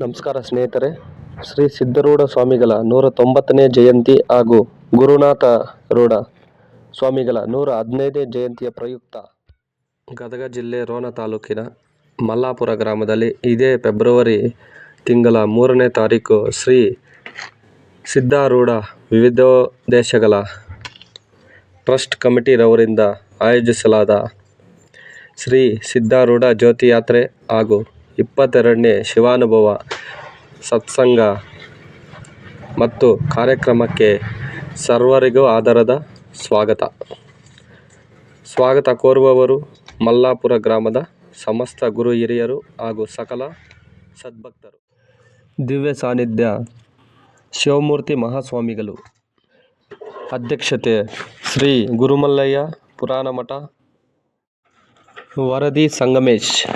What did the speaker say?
ನಮಸ್ಕಾರ ಸ್ನೇಹಿತರೆ, ಶ್ರೀ ಸಿದ್ಧರೂಢ ಸ್ವಾಮಿಗಳ ನೂರ ತೊಂಬತ್ತನೇ ಜಯಂತಿ ಹಾಗೂ ಗುರುನಾಥ ರೂಢ ಸ್ವಾಮಿಗಳ ನೂರ ಹದಿನೈದನೇ ಜಯಂತಿಯ ಪ್ರಯುಕ್ತ ಗದಗ ಜಿಲ್ಲೆ ರೋಣ ತಾಲೂಕಿನ ಮಲ್ಲಾಪುರ ಗ್ರಾಮದಲ್ಲಿ ಇದೇ ಫೆಬ್ರವರಿ ತಿಂಗಳ ಮೂರನೇ ತಾರೀಕು ಶ್ರೀ ಸಿದ್ಧಾರೂಢ ದೇಶಗಳ ಟ್ರಸ್ಟ್ ಕಮಿಟಿರವರಿಂದ ಆಯೋಜಿಸಲಾದ ಶ್ರೀ ಸಿದ್ಧಾರೂಢ ಜ್ಯೋತಿ ಯಾತ್ರೆ ಹಾಗೂ ಇಪ್ಪತ್ತೆರಡನೇ ಶಿವಾನುಭವ ಸತ್ಸಂಗ ಮತ್ತು ಕಾರ್ಯಕ್ರಮಕ್ಕೆ ಸರ್ವರಿಗೂ ಆದರದ ಸ್ವಾಗತ. ಸ್ವಾಗತ ಕೋರುವವರು ಮಲ್ಲಾಪುರ ಗ್ರಾಮದ ಸಮಸ್ತ ಗುರು ಹಿರಿಯರು ಹಾಗೂ ಸಕಲ ಸದ್ಭಕ್ತರು. ದಿವ್ಯ ಸಾನ್ನಿಧ್ಯ ಶಿವಮೂರ್ತಿ ಮಹಾಸ್ವಾಮಿಗಳು. ಅಧ್ಯಕ್ಷತೆ ಶ್ರೀ ಗುರುಮಲ್ಲಯ್ಯ ಪುರಾಣ ಮಠ ವರದಿ ಸಂಗಮೇಶ್.